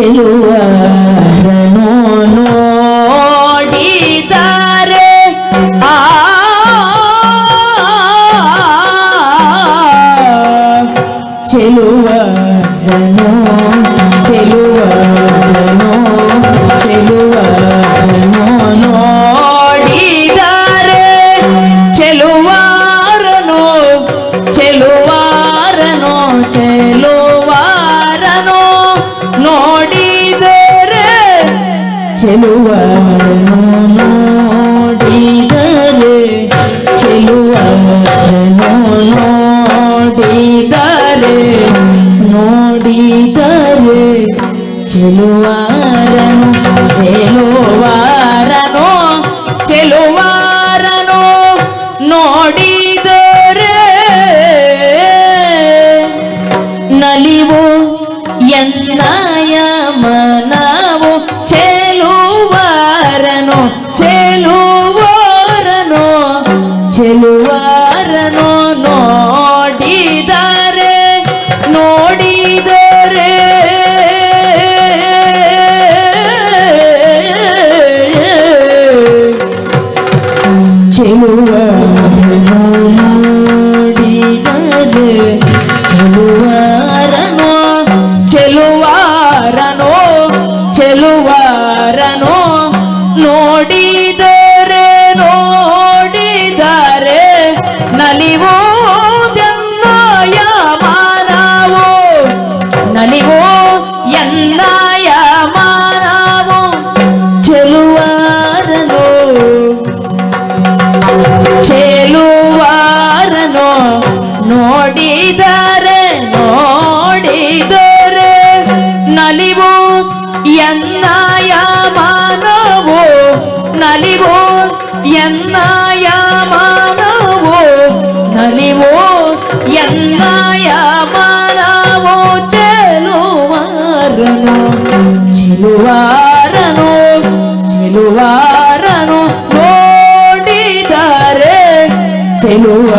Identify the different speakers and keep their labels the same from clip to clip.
Speaker 1: ಚೆಲುವರನು ನೋಡಿದರೆ ಆ ಚೆಲುವರನು ಚೆಲುವನು ನೋಡಿದರೆ ಚೆಲುವನು ನೋಡಿದರೆ ನೋಡಿದರೆ ಚೆಲುವಾರನು ಚೆಲುವಾರನು ಚೆಲುವಾರನು ನೋಡಿದರೆ ನಲಿವು ಎನ್ನಾಯ నలివో ఎన్నా ನಿಲುವಾರನು ನಿಲುವಾರನು ನೋಡಿದರೆ ಚೆಲುವ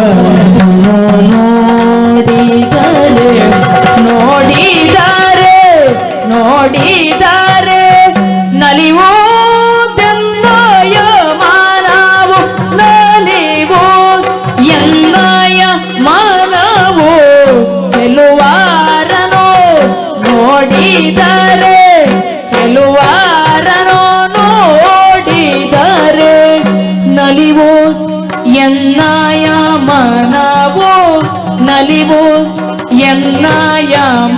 Speaker 1: ఎన్నాయమానావో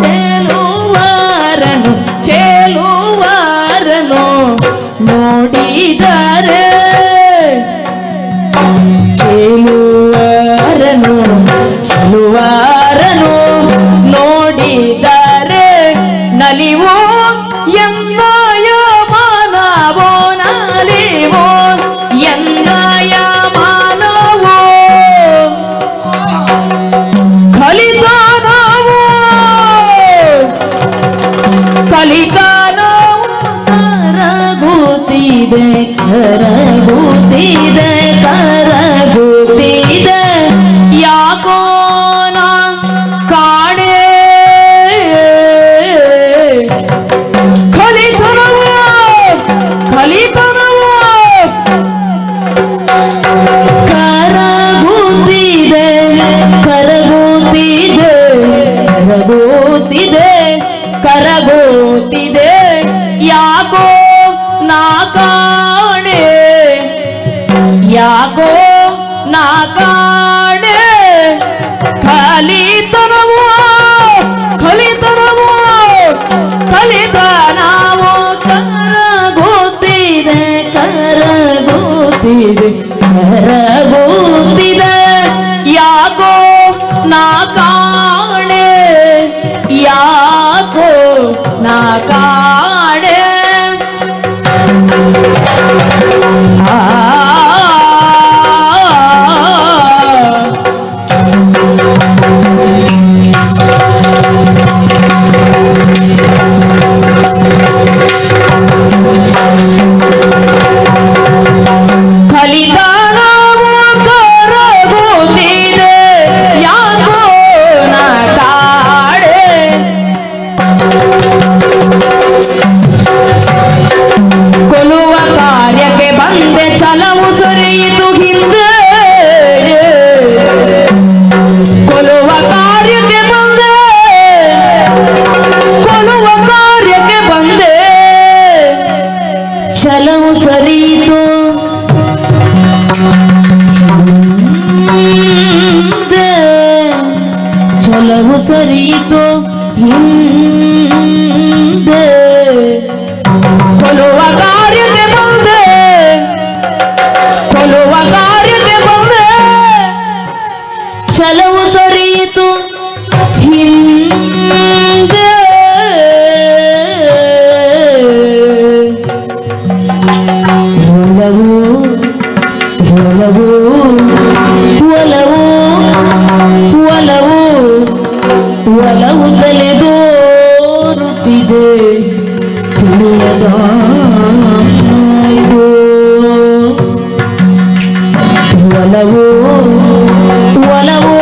Speaker 1: చెలువారను చెలువారను నోడిదరే చెలువారను చెలువారను देखर ಯಾಕೋ ನಾ ಕಾಣೆ ಯಾಕೋ ನಾ ಕಾಣೆ அறிதோ என் ಒಲವು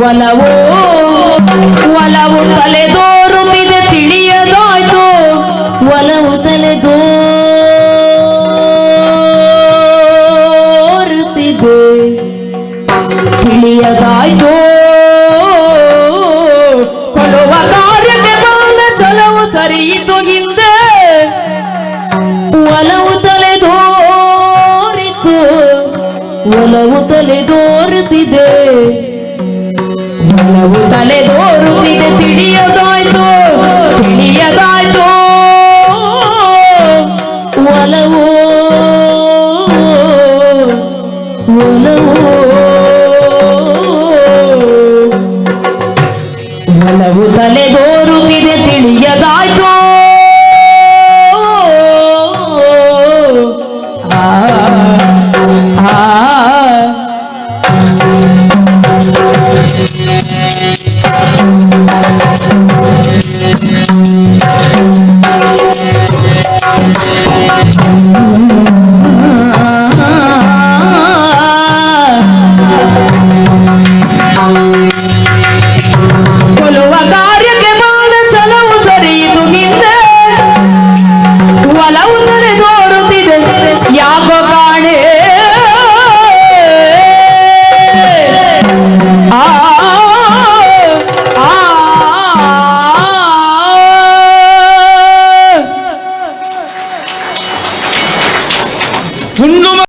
Speaker 1: ಒಲವು ಒಲವು ಒಲವು ತಲೆದೋರು ಬಿದೆ ತಿಳಿಯದಾಯ್ತು. ಒಲವು ತಲೆದೋರುತ್ತಿದೆ ತಿಳಿಯದಾಯ್ತು. ಒಲವು ತಲೆದೋರುತ್ತಿದೆ ಒಲವು ತಲೆದೋರುತ್ತಿದೆ ತಿಳಿಯದಾಯ್ತು ತಿಳಿಯದಾಯ್ತು ಒಲವು ಒಲವು